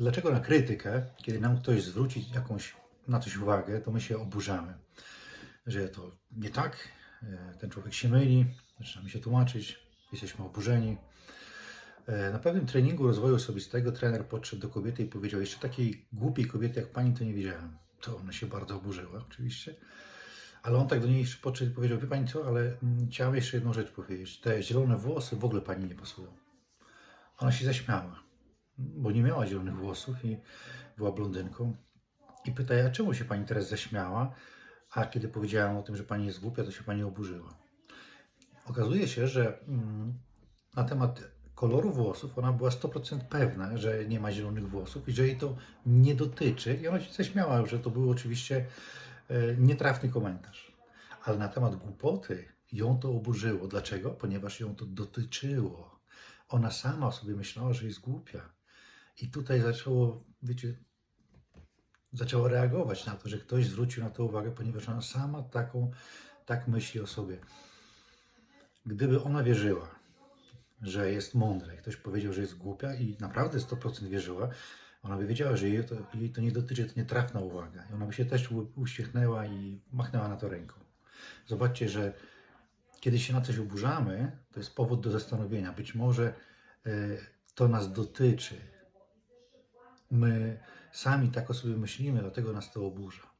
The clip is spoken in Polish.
Dlaczego na krytykę, kiedy nam ktoś zwróci jakąś na coś uwagę, to my się oburzamy, że to nie tak, e, ten człowiek się myli, zaczynamy się tłumaczyć, jesteśmy oburzeni. E, Na pewnym treningu rozwoju osobistego trener podszedł do kobiety i powiedział: Jeszcze takiej głupiej kobiety jak pani to nie widziałem. To ona się bardzo oburzyła, oczywiście. Ale on tak do niej jeszcze podszedł i powiedział: Wie pani co, ale mm, chciałem jeszcze jedną rzecz powiedzieć. Te zielone włosy w ogóle pani nie pasują. Ona się zaśmiała, bo nie miała zielonych włosów i była blondynką. I pyta: A czemu się pani teraz zaśmiała? A kiedy powiedziałem o tym, że pani jest głupia, to się pani oburzyła. Okazuje się, że mm, na temat koloru włosów ona była 100% pewna, że nie ma zielonych włosów i że jej to nie dotyczy. I ona się zaśmiała, że to był oczywiście e, nietrafny komentarz. Ale na temat głupoty ją to oburzyło. Dlaczego? Ponieważ ją to dotyczyło. Ona sama sobie myślała, że jest głupia. I tutaj zaczęło, wiecie, zaczęła reagować na to, że ktoś zwrócił na to uwagę, ponieważ ona sama taką, tak myśli o sobie. Gdyby ona wierzyła, że jest mądra i ktoś powiedział, że jest głupia i naprawdę 100% wierzyła, ona by wiedziała, że jej to, jej to nie dotyczy, to nietrafna uwaga. I ona by się też uśmiechnęła i machnęła na to ręką. Zobaczcie, że kiedy się na coś oburzamy, to jest powód do zastanowienia. Być może e, to nas dotyczy. My sami tak o sobie myślimy, dlatego nas to oburza.